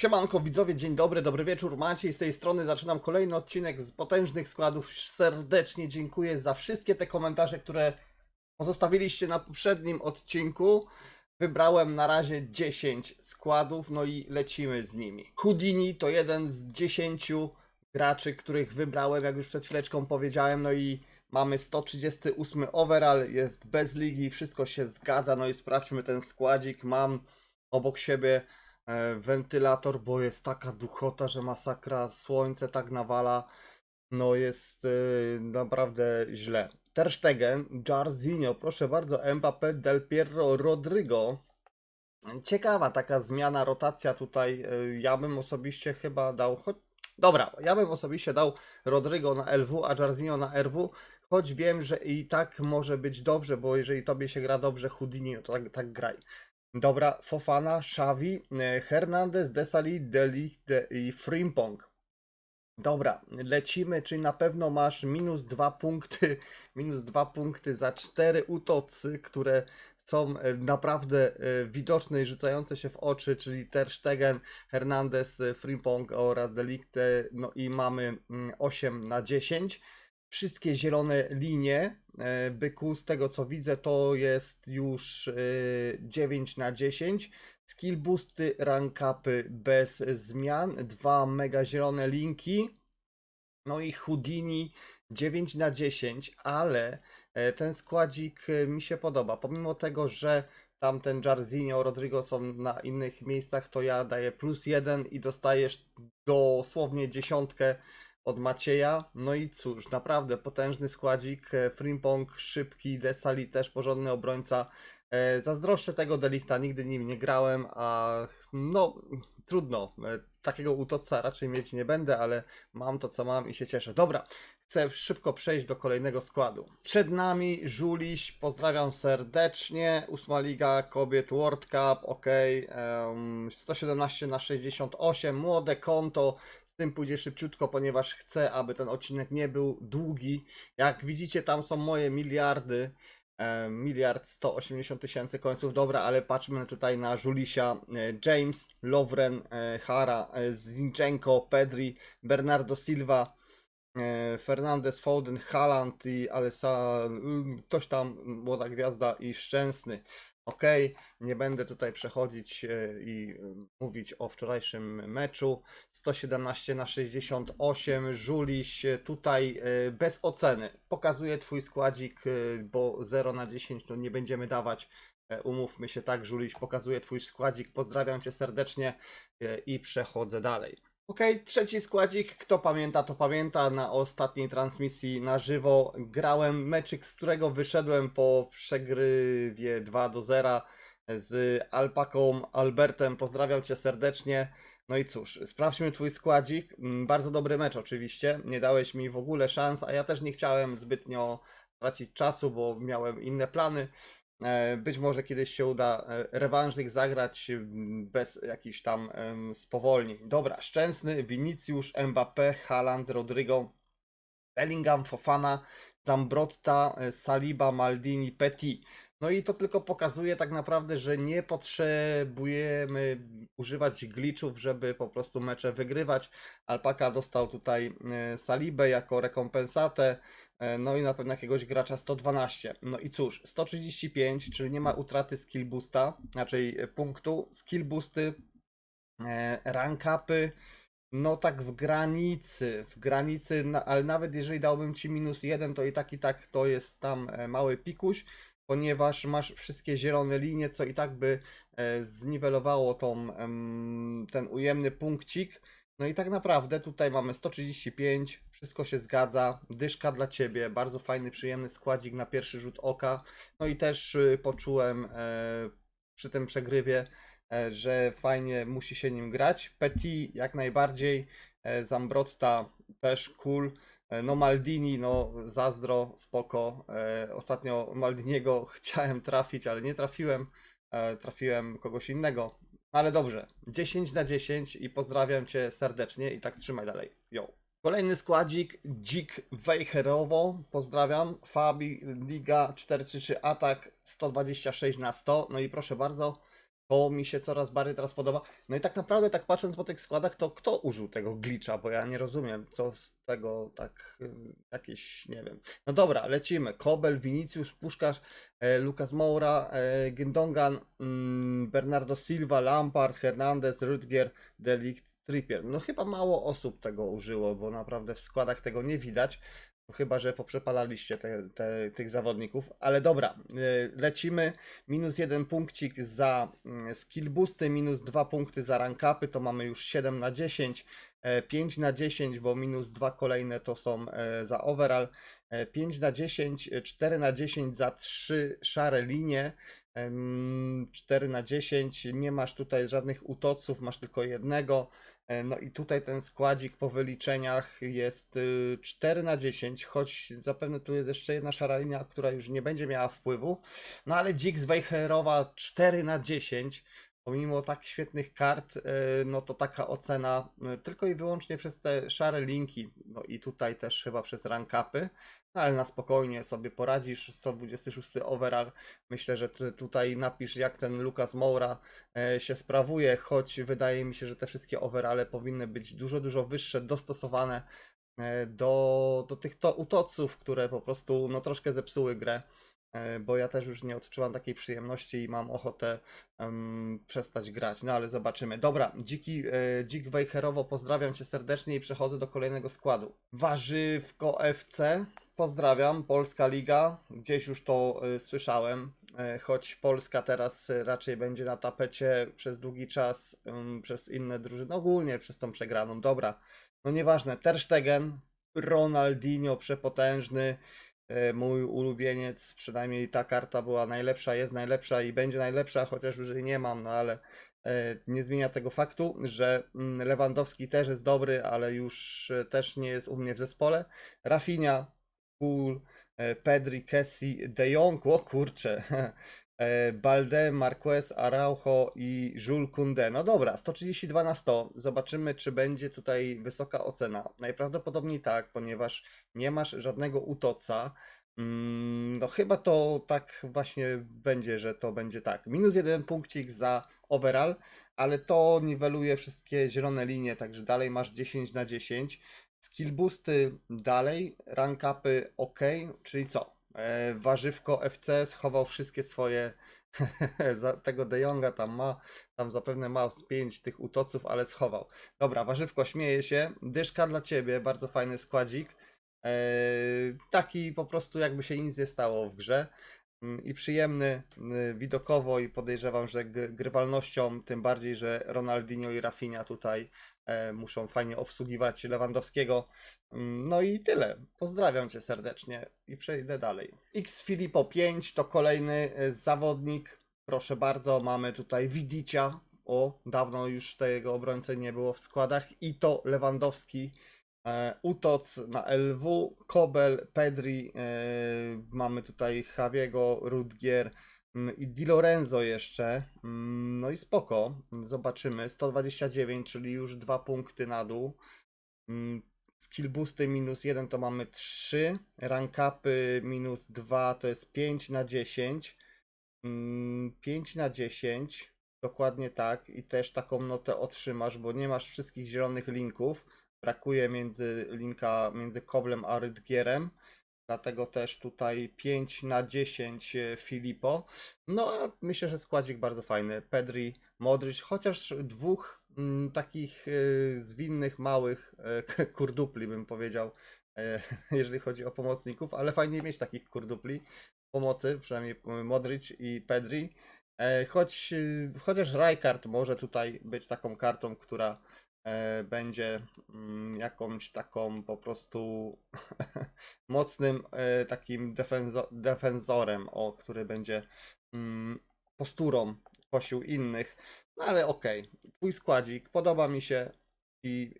Siemanko widzowie, dzień dobry, dobry wieczór, Maciej z tej strony, zaczynam kolejny odcinek z potężnych składów. Serdecznie dziękuję za wszystkie te komentarze, które pozostawiliście na poprzednim odcinku. Wybrałem na razie 10 składów, no i lecimy z nimi. Houdini to jeden z 10 graczy, których wybrałem, jak już przed chwileczką powiedziałem, no i mamy 138 overall, jest bez ligi, wszystko się zgadza, no i sprawdźmy ten składzik. Mam obok siebie e, wentylator, bo jest taka duchota, że masakra, słońce tak nawala, no jest e, naprawdę źle. Ter Stegen, Jarzinho, proszę bardzo, Mbappé, Del Piero, Rodrigo. Ciekawa taka zmiana, rotacja tutaj. e, Ja bym osobiście chyba dał. Choć... Dobra, ja bym osobiście dał Rodrigo na LW, a Jarzinho na RW, choć wiem, że i tak może być dobrze, bo jeżeli tobie się gra dobrze Houdini, to tak, tak graj. Dobra, Fofana, Xavi, e, Hernandez, Desali, Deli de, i Frimpong. Dobra, lecimy, czyli na pewno masz minus dwa punkty, minus dwa punkty za cztery utocy, które są e, naprawdę e, widoczne i rzucające się w oczy, czyli Ter Stegen, Hernandez, e, Frimpong oraz Delikte, no i mamy mm, 8 na 10. Wszystkie zielone linie, e, byku, z tego co widzę, to jest już e, 9 na 10. Skill boosty, rank upy bez zmian, dwa mega zielone linki, no i Houdini 9 na 10, ale e, ten składzik e, mi się podoba. Pomimo tego, że tam ten Jarzinho, Rodrigo są na innych miejscach, to ja daję plus jeden i dostajesz dosłownie dziesiątkę od Macieja. No i cóż, naprawdę potężny składzik. E, Frimpong szybki, Desali też porządny obrońca. E, Zazdroszczę tego delikta, nigdy nim nie grałem, a no trudno. E, Takiego utoca raczej mieć nie będę, ale mam to co mam i się cieszę. Dobra, chcę szybko przejść do kolejnego składu. Przed nami Żuliś, pozdrawiam serdecznie. Ósma Liga Kobiet World Cup, ok. em, 117 na 68, młode konto. Tym pójdzie szybciutko, ponieważ chcę, aby ten odcinek nie był długi. Jak widzicie, tam są moje miliardy. Miliard 180 tysięcy końców, dobra, ale patrzmy tutaj na Żulisia, e, James, Lovren, e, Hara, e, Zinchenko, Pedri, Bernardo Silva, Fernandez, Foden, Haaland i Alessa, mm, ktoś tam, młoda gwiazda i Szczęsny. Okej, nie będę tutaj przechodzić e, i e, mówić o wczorajszym meczu. 117 na 68, Żuliś tutaj e, bez oceny. Pokazuję Twój składzik, bo 0 na 10 to nie będziemy dawać. Umówmy się tak, Żuliś, pokazuję Twój składzik. Pozdrawiam Cię serdecznie i przechodzę dalej. Okej, trzeci składzik. Kto pamięta, to pamięta. Na ostatniej transmisji na żywo grałem meczyk, z którego wyszedłem po przegrywie 2 do 0 z Alpaką Albertem. Pozdrawiam Cię serdecznie. No i cóż, sprawdźmy Twój składzik. Mm, Bardzo dobry mecz oczywiście. Nie dałeś mi w ogóle szans, a ja też nie chciałem zbytnio tracić czasu, bo miałem inne plany. E, Być może kiedyś się uda e, rewanżyk zagrać m, bez jakichś tam spowolnień. Dobra, Szczęsny, Vinicius, Mbappé, Haaland, Rodrigo, Bellingham, Fofana, Zambrotta, e, Saliba, Maldini, Petit. No i to tylko pokazuje tak naprawdę, że nie potrzebujemy używać glitchów, żeby po prostu mecze wygrywać. Alpaka dostał tutaj Salibę jako rekompensatę, no i na pewno jakiegoś gracza 112. No i cóż, 135, czyli nie ma utraty skill boosta, raczej e, punktu. Skill boosty, e, rank upy, no tak w granicy, w granicy, ale nawet jeżeli dałbym ci minus jeden, to i tak i tak to jest tam e, mały pikuś, ponieważ masz wszystkie zielone linie, co i tak by e, zniwelowało tą, ten ujemny punkcik. No i tak naprawdę tutaj mamy 135, wszystko się zgadza, dyszka dla Ciebie, bardzo fajny, przyjemny składzik na pierwszy rzut oka. No i też y, poczułem e, przy tym przegrywie, e, że fajnie musi się nim grać. Petit jak najbardziej, e, Zambrotta też cool. No Maldini, no zazdro, spoko. Ostatnio Maldiniego chciałem trafić, ale nie trafiłem. Trafiłem kogoś innego. Ale dobrze, 10 na 10 i pozdrawiam Cię serdecznie i tak trzymaj dalej. Yo. Kolejny składzik, Dzik Wejherowo, pozdrawiam. Fabi, Liga 433, atak 126 na 100. No i proszę bardzo, To mi się coraz bardziej teraz podoba. No i tak naprawdę, tak patrząc po tych składach, to kto użył tego glitcha? Bo ja nie rozumiem, co z tego tak y, jakieś, nie wiem. No dobra, lecimy. Kobel, Vinicius, Puszkarz, e, Lucas Moura, e, Gendongan, mm, Bernardo Silva, Lampard, Hernandez, Rüdiger, Delict, Trippier. No chyba mało osób tego użyło, bo naprawdę w składach tego nie widać. No Chyba, że poprzepalaliście te, te, tych zawodników. Ale dobra, y, lecimy. Minus jeden punkcik za mm, skill boosty, minus dwa punkty za rank upy, to mamy już 7 na 10. e, 5 na 10, bo minus dwa kolejne to są e, za overall. e, 5 na 10, e, 4 na 10 za 3 szare linie. Em, 4 na 10, nie masz tutaj żadnych utoców, masz tylko jednego. E, No i tutaj ten składzik po wyliczeniach jest y, 4 na 10, choć zapewne tu jest jeszcze jedna szara linia, która już nie będzie miała wpływu. No ale z Wejherowa 4 na 10, pomimo tak świetnych kart, y, no to taka ocena y, tylko i wyłącznie przez te szare linki, no i tutaj też chyba przez rank upy. No ale na spokojnie sobie poradzisz, 126 overall. Myślę, że tutaj napisz jak ten Lucas Moura e, się sprawuje, choć wydaje mi się, że te wszystkie overale powinny być dużo, dużo wyższe, dostosowane e, do, do tych to, utoców, które po prostu no, troszkę zepsuły grę, e, bo ja też już nie odczuwam takiej przyjemności i mam ochotę em, przestać grać, no ale zobaczymy. Dobra, Dziki, e, Dzik Wejherowo, pozdrawiam Cię serdecznie i przechodzę do kolejnego składu. Warzywko FC, pozdrawiam, Polska Liga, gdzieś już to e, słyszałem, e, choć Polska teraz e, raczej będzie na tapecie przez długi czas, em, przez inne drużyny, ogólnie przez tą przegraną, dobra. No nieważne, Ter Stegen, Ronaldinho przepotężny, e, mój ulubieniec, przynajmniej ta karta była najlepsza, jest najlepsza i będzie najlepsza, chociaż już jej nie mam, no ale e, nie zmienia tego faktu, że mm, Lewandowski też jest dobry, ale już e, też nie jest u mnie w zespole. Rafinha, Pool, e, Pedri, Kessi, De Jong, o kurcze, e, Balde, Marquez, Araujo i Jules Koundé. No dobra, 132 na 100. Zobaczymy, czy będzie tutaj wysoka ocena. Najprawdopodobniej tak, ponieważ nie masz żadnego utoca. Mm, No chyba to tak właśnie będzie, że to będzie tak. Minus jeden punkcik za overall, ale to niweluje wszystkie zielone linie, także dalej masz 10 na 10. Skill boosty dalej, rank upy ok, czyli co? E, Warzywko FC schował wszystkie swoje tego De Jonga tam ma, tam zapewne ma z 5 tych utoców, ale schował. Dobra, Warzywko śmieje się, dyszka dla Ciebie, bardzo fajny składzik. E, taki po prostu jakby się nic nie stało w grze. Mm, I przyjemny y, widokowo i podejrzewam, że grywalnością, tym bardziej, że Ronaldinho i Rafinha tutaj muszą fajnie obsługiwać Lewandowskiego. Mm, No i tyle. Pozdrawiam Cię serdecznie i przejdę dalej. X Filipo 5 to kolejny e, zawodnik. Proszę bardzo, mamy tutaj Widicia. O, dawno już tego obrońcy nie było w składach. I to Lewandowski. E, Utoc na LW, Kobel, Pedri, e, mamy tutaj Javiego, Rudgier i Di Lorenzo jeszcze. Mm, No i spoko, zobaczymy. 129, czyli już dwa punkty na dół. Mm, Skill boosty minus 1 to mamy 3, rank upy minus 2 to jest 5 na 10. Mm, 5 na 10, dokładnie tak. I też taką notę otrzymasz, bo nie masz wszystkich zielonych linków brakuje między linka między Koblem a Rydgierem. Dlatego też tutaj 5 na 10 e, Filipo. No a myślę, że składzik bardzo fajny. Pedri, Modric, chociaż dwóch mm, takich e, zwinnych, małych e, kurdupli bym powiedział, jeżeli chodzi o pomocników, ale fajnie mieć takich kurdupli pomocy, przynajmniej Modric i Pedri. Choć, chociaż Rijkaard może tutaj być taką kartą, która będzie mm, jakąś taką po prostu mocnym e, takim defenzo- defensorem, o który będzie mm, posturą kosił innych. No ale okej, twój składzik podoba mi się i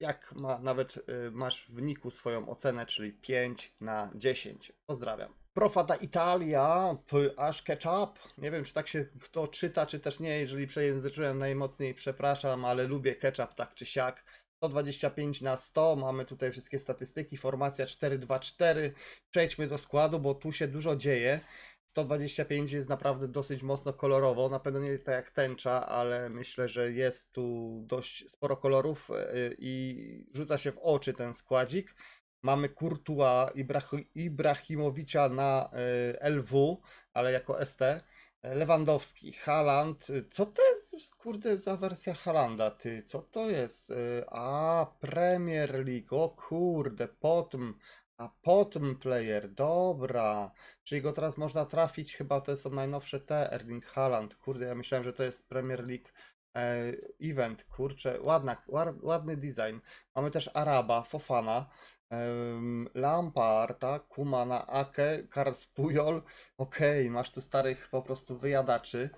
jak ma, nawet y, masz w niku swoją ocenę, czyli 5 na 10. Pozdrawiam. Profata Italia, aż ketchup. Nie wiem, czy tak się kto czyta, czy też nie. Jeżeli przejęzyczyłem najmocniej, przepraszam, ale lubię ketchup tak czy siak. 125 na 100, mamy tutaj wszystkie statystyki, formacja 4-2-4. Przejdźmy do składu, bo tu się dużo dzieje. 125 jest naprawdę dosyć mocno kolorowo. Na pewno nie tak jak tęcza, ale myślę, że jest tu dość sporo kolorów y, i rzuca się w oczy ten składzik. Mamy Kurtua Ibrah- Ibrahimowicza na y, LW, ale jako ST. Lewandowski, Haaland. Co to jest, kurde, za wersja Haalanda, ty? Co to jest? A, Premier League, o kurde, potom, a potom player, dobra. Czyli go teraz można trafić, chyba to są najnowsze te, Erling Haaland. Kurde, ja myślałem, że to jest Premier League e, event, kurczę, ładna, ład, ładny design. Mamy też Araba, Fofana, Lamparta, Kumana, Ake, Karls Pujol. Okej, masz tu starych po prostu wyjadaczy.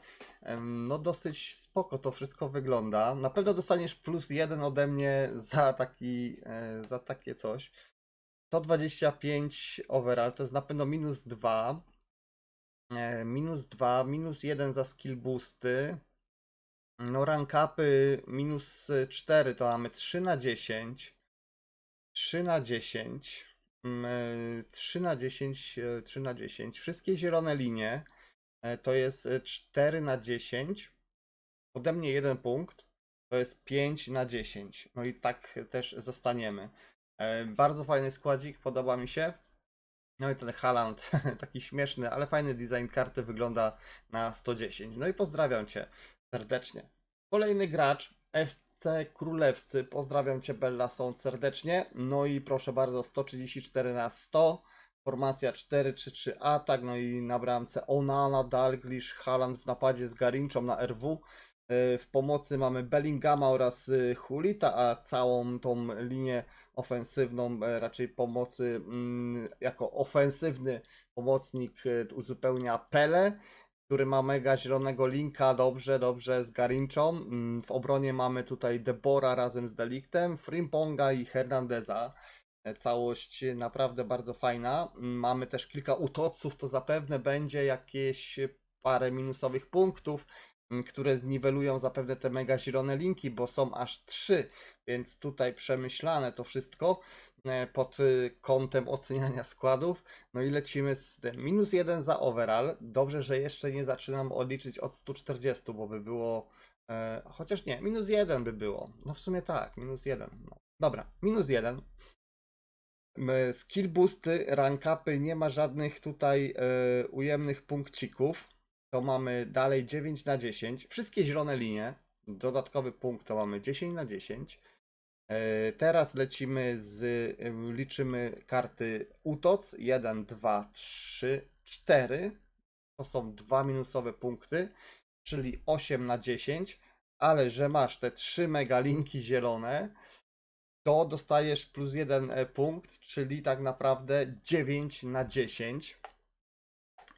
No dosyć spoko to wszystko wygląda. Na pewno dostaniesz plus jeden ode mnie za taki, e, za takie coś. 125 overall to jest na pewno minus 2. E, Minus 2, minus 1 za skill boosty. No rank upy minus 4 to mamy 3 na 10. 3 na 10. mm, e, 3 na 10, e, 3 na 10. Wszystkie zielone linie e, to jest e, 4 na 10. Ode mnie jeden punkt to jest 5 na 10. No i tak też zostaniemy. E, Bardzo fajny składzik, podoba mi się. No i ten Haaland, taki śmieszny, ale fajny design karty wygląda na 110. No i pozdrawiam Cię serdecznie. Kolejny gracz, Królewscy. Pozdrawiam Cię Bella Sound serdecznie. No i proszę bardzo, 134 na 100. Formacja 4-3-3 atak, no i na bramce Onana, Dalglish, Haaland w napadzie z Garinczą na RW. E, W pomocy mamy Bellingama oraz y, Hulita, a całą tą linię ofensywną, e, raczej pomocy mm, jako ofensywny pomocnik e, uzupełnia Pele, który ma mega zielonego linka, dobrze, dobrze, z Garinczą. Mm, W obronie mamy tutaj Debora razem z Deliktem, Frimponga i Hernandeza. E, Całość naprawdę bardzo fajna. Mm, Mamy też kilka utoców, to zapewne będzie jakieś parę minusowych punktów, które niwelują zapewne te mega zielone linki, bo są aż trzy, więc tutaj przemyślane to wszystko e, pod y, kątem oceniania składów. No i lecimy z tym. Minus jeden za overall. Dobrze, że jeszcze nie zaczynam odliczyć od 140, bo by było. E, chociaż nie, minus jeden by było. No w sumie tak, minus jeden. No. Dobra, minus jeden. Skill boosty, rank upy, nie ma żadnych tutaj e, ujemnych punkcików. To mamy dalej 9 na 10. Wszystkie zielone linie. Dodatkowy punkt to mamy 10 na 10. E, Teraz lecimy z, e, liczymy karty UTOC 1, 2, 3, 4. To są dwa minusowe punkty, czyli 8 na 10, ale że masz te 3 megalinki zielone, to dostajesz plus jeden e, punkt, czyli tak naprawdę 9 na 10.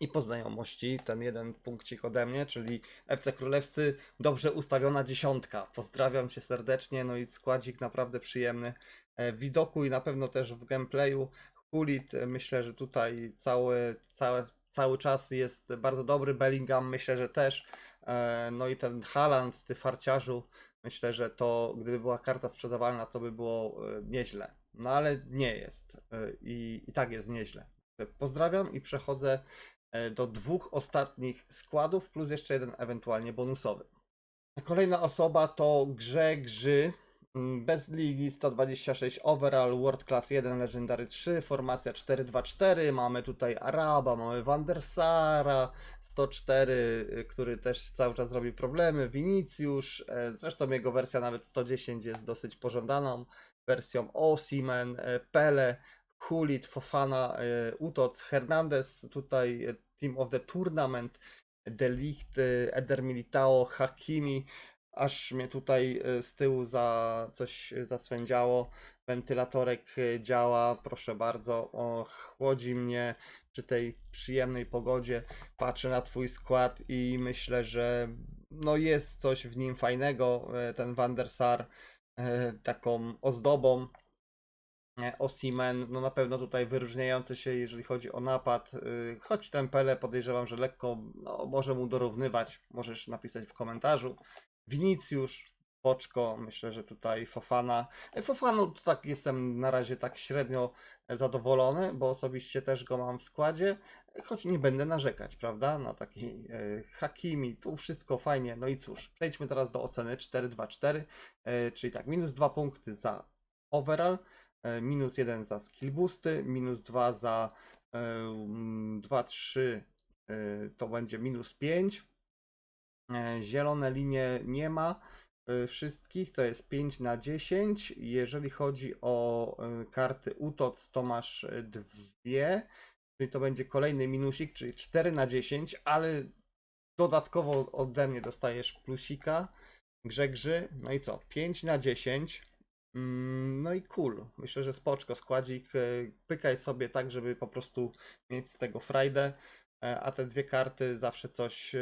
I po znajomości ten jeden punkcik ode mnie, czyli FC Królewscy, dobrze ustawiona dziesiątka. Pozdrawiam cię serdecznie, no i składzik naprawdę przyjemny e, widoku i na pewno też w gameplayu. Hulit, e, myślę, że tutaj cały, cały, cały czas jest bardzo dobry. Bellingham, myślę, że też. E, No i ten Haaland, ty farciarzu, myślę, że to gdyby była karta sprzedawalna, to by było nieźle. No ale nie jest i, i tak jest nieźle. Pozdrawiam i przechodzę do dwóch ostatnich składów, plus jeszcze jeden ewentualnie bonusowy. Kolejna osoba to Grzegrzy. mm, Bez ligi 126 overall, World Class 1, Legendary 3, formacja 4-2-4. Mamy tutaj Araba, mamy Van der Sara 104, y, który też cały czas robi problemy. Vinicius, e, zresztą jego wersja nawet 110 jest dosyć pożądaną wersją. Osimen, e, Pele, Hulit, Fofana, e, Utoc, Hernandez, tutaj e, Team of the Tournament, Delict, e, Eder Militao, Hakimi, aż mnie tutaj z tyłu za coś zaswędziało. Wentylatorek działa, proszę bardzo, o, chłodzi mnie przy tej przyjemnej pogodzie. Patrzę na twój skład i myślę, że no jest coś w nim fajnego. Ten Van der Sar taką ozdobą. Osimen, no na pewno tutaj wyróżniający się, jeżeli chodzi o napad. y, Choć ten Pele podejrzewam, że lekko no, może mu dorównywać. Możesz napisać w komentarzu. Vinicius, Poczko, myślę, że tutaj Fofana. E, Fofanu to tak jestem na razie tak średnio zadowolony, bo osobiście też go mam w składzie, choć nie będę narzekać, prawda? Na taki Hakimi, tu wszystko fajnie. No i cóż, przejdźmy teraz do oceny 4-2-4, e, czyli tak, minus 2 punkty za overall, minus 1 za skill boosty, minus 2 za e, mm, 2-3 e, to będzie minus 5. E, Zielone linie nie ma e, wszystkich, to jest 5 na 10. Jeżeli chodzi o e, karty UTOC, to masz e, dwie, czyli to będzie kolejny minusik, czyli 4 na 10, ale dodatkowo ode mnie dostajesz plusika, grzegrzy. No i co? 5 na 10. Mm, No i cool. Myślę, że spoczko, składzik. e, Pykaj sobie tak, żeby po prostu mieć z tego frajdę, e, a te dwie karty zawsze coś e,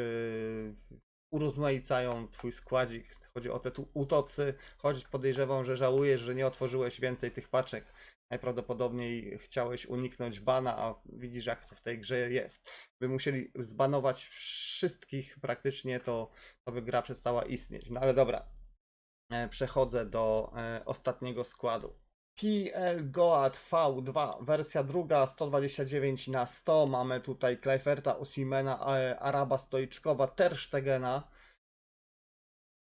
urozmaicają twój składzik. Chodzi o te tu utocy, choć podejrzewam, że żałujesz, że nie otworzyłeś więcej tych paczek. Najprawdopodobniej chciałeś uniknąć bana, a widzisz jak to w tej grze jest. By musieli zbanować wszystkich praktycznie, to, to by gra przestała istnieć. No ale dobra, E, przechodzę do e, ostatniego składu. PL Goat V2, wersja druga, 129 na 100. Mamy tutaj Kleiferta, Osimena, e, Araba Stoiczkowa, Terstegena,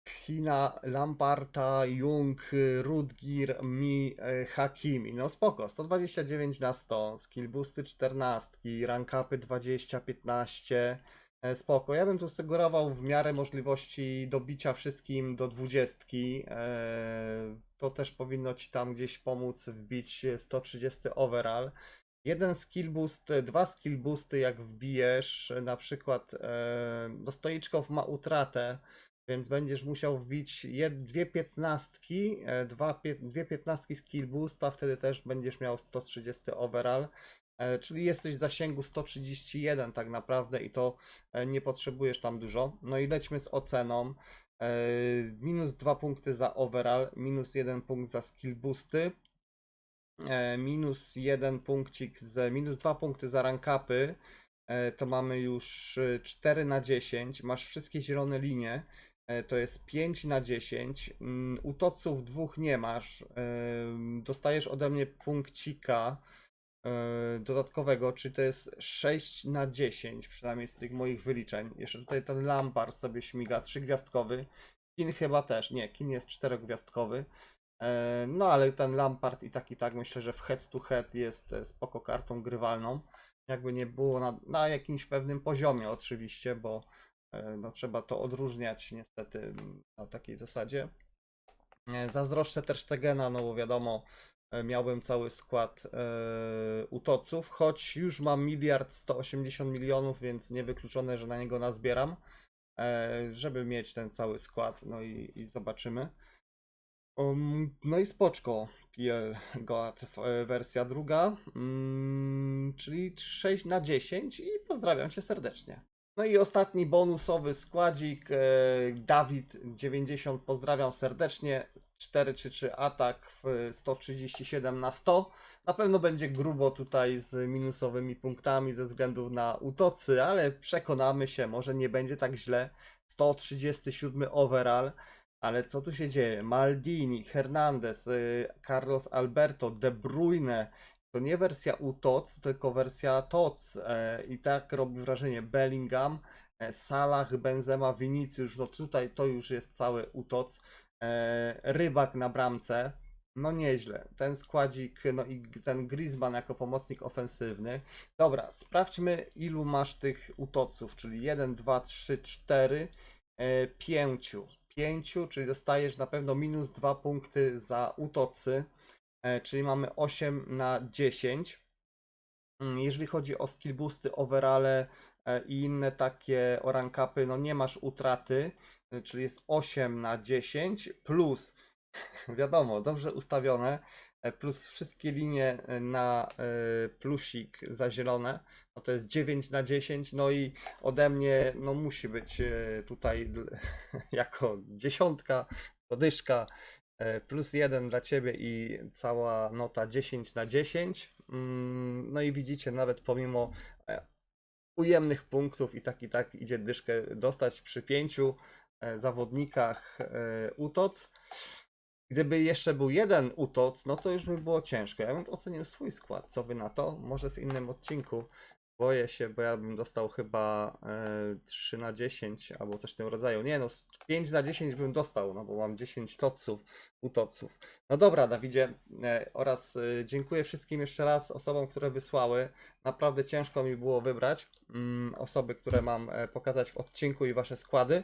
China, Lamparta, Jung, Rudgir, Mi, Hakimi. No spoko, 129 na 100, skill boosty 14, rank upy 20, 15. E, Spoko. Ja bym tu sugerował w miarę możliwości dobicia wszystkim do 20. E, To też powinno ci tam gdzieś pomóc wbić 130 overall. Jeden skill boost, dwa skill boosty jak wbijesz, na przykład e, no ma utratę, więc będziesz musiał wbić dwie piętnastki, dwa, dwie piętnastki skill boosta, wtedy też będziesz miał 130 overall. E, Czyli jesteś w zasięgu 131 tak naprawdę i to e, nie potrzebujesz tam dużo. No i lećmy z oceną. E, Minus 2 punkty za overall, minus 1 punkt za skill boosty, minus 1 punkcik, z, minus 2 punkty za rank upy. E, To mamy już e, 4 na 10. Masz wszystkie zielone linie. To jest 5 na 10. Mm, Utoców dwóch nie masz. Dostajesz ode mnie punkcika dodatkowego, czy to jest 6 na 10, przynajmniej z tych moich wyliczeń. Jeszcze tutaj ten Lampard sobie śmiga, trzygwiazdkowy. Kin chyba też, nie, Kin jest czterogwiazdkowy. E, No ale ten Lampard i tak i tak myślę, że w head to head jest e, spoko kartą grywalną. Jakby nie było na, na jakimś pewnym poziomie oczywiście, bo e, no, trzeba to odróżniać niestety na takiej zasadzie. E, Zazdroszczę też Tegena, no bo wiadomo, e, miałbym cały skład e, utoców, choć już mam miliard 180 milionów, więc niewykluczone, że na niego nazbieram, e, żeby mieć ten cały skład, no i, i zobaczymy. Um, no i spoczko, PL Goat e, wersja druga, mm, czyli 6 na 10 i pozdrawiam cię serdecznie. No i ostatni bonusowy składzik, e, Dawid 90, pozdrawiam serdecznie, 4-3-3 atak w 137 na 100. Na pewno będzie grubo tutaj z minusowymi punktami ze względu na utocy, ale przekonamy się, może nie będzie tak źle. 137 overall. Ale co tu się dzieje? Maldini, Hernandez, y, Carlos Alberto, De Bruyne. To nie wersja UTOC, tylko wersja TOC. e, I tak robi wrażenie Bellingham, e, Salah, Benzema, Vinicius. No tutaj to już jest cały UTOC. E, Rybak na bramce. No nieźle. Ten składzik, no i ten Griezmann jako pomocnik ofensywny. Dobra, sprawdźmy ilu masz tych utoców, czyli 1, 2, 3, 4, 5. 5, czyli dostajesz na pewno minus 2 punkty za utocy, e, czyli mamy 8 na 10. Mm, Jeżeli chodzi o skill boosty, overale i inne takie orankapy, no nie masz utraty, e, czyli jest 8 na 10 plus wiadomo, dobrze ustawione, e, plus wszystkie linie e, na e, plusik za zielone, no to jest 9 na 10, no i ode mnie no musi być e, tutaj jako dziesiątka, podyszka, e, plus jeden dla Ciebie i cała nota 10 na 10. Mm, No i widzicie, nawet pomimo e, ujemnych punktów i tak i tak idzie dyszkę dostać przy pięciu, e, zawodnikach e, UTOC. Gdyby jeszcze był jeden UTOC, no to już by było ciężko. Ja bym ocenił swój skład. Co wy na to? Może w innym odcinku. Boję się, bo ja bym dostał chyba e, 3 na 10 albo coś w tym rodzaju. Nie no, z 5 na 10 bym dostał, no bo mam 10 toców, utoców. No dobra, Dawidzie, e, oraz e, dziękuję wszystkim jeszcze raz osobom, które wysłały. Naprawdę ciężko mi było wybrać mm, osoby, które mam e, pokazać w odcinku i wasze składy.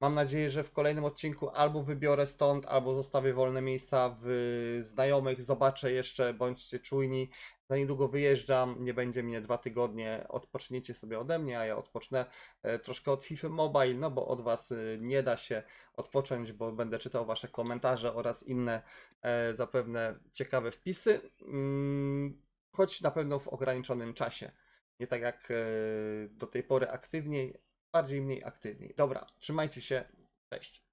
Mam nadzieję, że w kolejnym odcinku albo wybiorę stąd, albo zostawię wolne miejsca w znajomych. Zobaczę jeszcze, bądźcie czujni. Za niedługo wyjeżdżam, nie będzie mnie dwa tygodnie. Odpoczniecie sobie ode mnie, a ja odpocznę e, troszkę od FIFA Mobile, no bo od Was e, nie da się odpocząć, bo będę czytał Wasze komentarze oraz inne e, zapewne ciekawe wpisy. Mm, choć na pewno w ograniczonym czasie. Nie tak jak do tej pory aktywniej, bardziej mniej aktywniej. Dobra, trzymajcie się. Cześć.